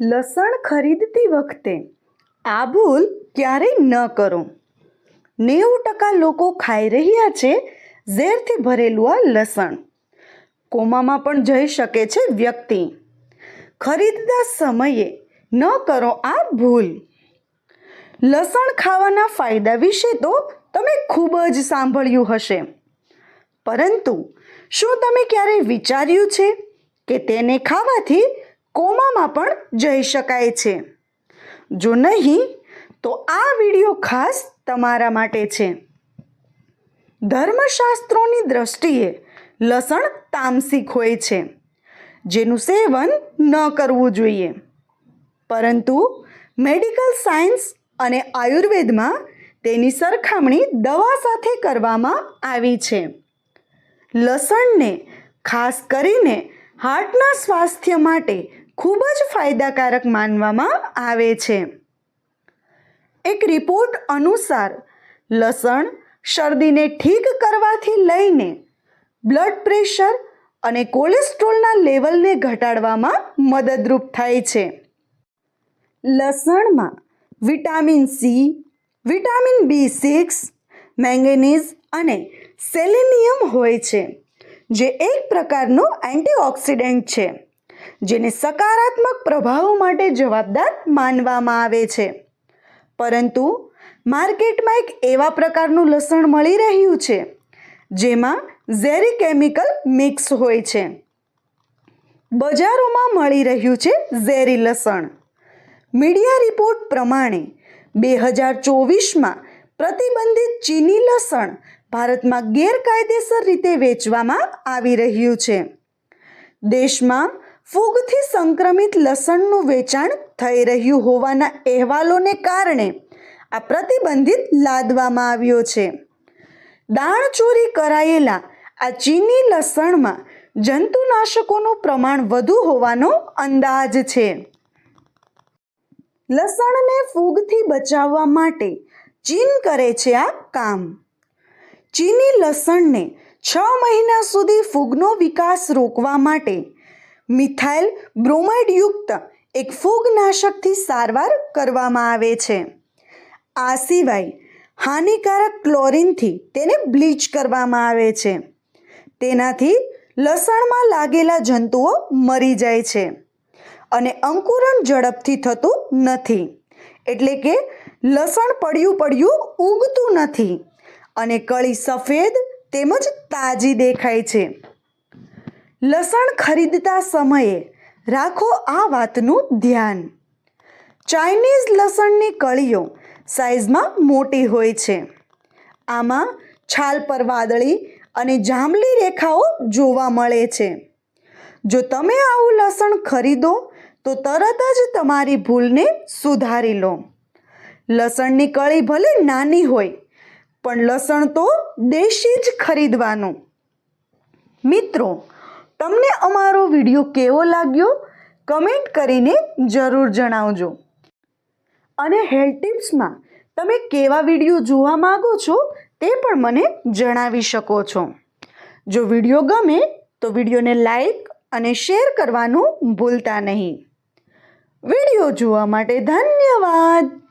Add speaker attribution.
Speaker 1: લસણ ખરીદતી વખતે આ ભૂલ ક્યારેય ન કરો. નેવું ટકા લોકો ખાઈ રહ્યા છે ઝેરથી ભરેલું આ લસણ. કોમામાં પણ જઈ શકે છે વ્યક્તિ. ખરીદતા સમયે ન કરો આ ભૂલ. લસણ ખાવાના ફાયદા વિશે તો તમે ખૂબ જ સાંભળ્યું હશે. પરંતુ શું તમે ક્યારેય વિચાર્યું છે કે તેને ખાવાથી કોમામાં પણ જઈ શકાય છે. જો નહીં, તો આ વીડિયો ખાસ તમારા માટે છે. ધર્મશાસ્ત્રોની દ્રષ્ટિએ લસણ તામસિક હોય છે, જેનું સેવન ન કરવું જોઈએ. પરંતુ મેડિકલ સાયન્સ અને આયુર્વેદમાં તેની સરખામણી દવા સાથે કરવામાં આવી છે. લસણને ખાસ કરીને હાર્ટના સ્વાસ્થ્ય માટે ખૂબ જ ફાયદાકારક માનવામાં આવે છે. એક રિપોર્ટ અનુસાર, લસણ શરદીને ઠીક કરવાથી લઈને બ્લડ પ્રેશર અને કોલેસ્ટ્રોલના લેવલને ઘટાડવામાં મદદરૂપ થાય છે. લસણમાં vitamin C, vitamin B six, manganese અને સેલેનિયમ હોય છે, જે એક પ્રકારનો એન્ટીઓક્સિડન્ટ છે. જેને સકારાત્મક પ્રભાવો માટે જવાબદાર માનવામાં આવે છે. પરંતુ માર્કેટમાં એક એવા પ્રકારનું લસણ મળી રહ્યું છે, જેમાં ઝેરી કેમિકલ મિક્સ હોય છે. બજારોમાં મળી રહ્યું છે ઝેરી લસણ. મીડિયા રિપોર્ટ પ્રમાણે બે હજાર ચોવીસમાં પ્રતિબંધિત ચીની લસણ ભારતમાં ગેરકાયદેસર રીતે વેચવામાં આવી રહ્યું છે. દેશમાં ફૂગથી સંક્રમિત લસણનું વેચાણ થઈ રહ્યું હોવાના અહેવાલોને કારણે આ પ્રતિબંધિત લાદવામાં આવ્યો છે. દાણચોરી કરાયેલા આ ચીની લસણમાં જંતુનાશકોનું પ્રમાણ વધુ હોવાનો અંદાજ છે. લસણને ફૂગથી બચાવવા માટે ચીન કરે છે આ કામ. ચીની લસણને છ મહિના સુધી ફૂગનો વિકાસ રોકવા માટે મિથાઇલ બ્રોમાઇડયુક્ત એક ફૂગનાશકથી સારવાર કરવામાં આવે છે. આ સિવાય હાનિકારક ક્લોરીનથી તેને બ્લીચ કરવામાં આવે છે. તેનાથી લસણમાં લાગેલા જંતુઓ મરી જાય છે અને અંકુરણ ઝડપથી થતું નથી. એટલે કે લસણ પડ્યું પડ્યું ઉગતું નથી અને કળી સફેદ તેમજ તાજી દેખાય છે. લસણ ખરીદતા સમયે રાખો આ વાતનું ધ્યાન. ચાઇનીઝ લસણની કળીઓ સાઇઝમાં મોટી હોય છે. આમાં છાલ પર વાદળી અને જાંબલી રેખાઓ જોવા મળે છે. જો તમે આવું લસણ ખરીદો, તો તરત જ તમારી ભૂલને સુધારી લો. લસણની કળી ભલે નાની હોય, પણ લસણ તો દેશી જ ખરીદવાનું. મિત્રો તમને અમારો વીડિયો કેવો લાગ્યો? કમેન્ટ કરીને જરૂર જણાવજો. અને હેલ્થ ટિપ્સમાં તમે કેવા વીડિયો જોવા માગો છો તે પણ મને જણાવી શકો છો. જો વીડિયો ગમે તો વિડીયોને લાઈક અને શેર કરવાનું ભૂલતા નહીં. વીડિયો જોવા માટે ધન્યવાદ!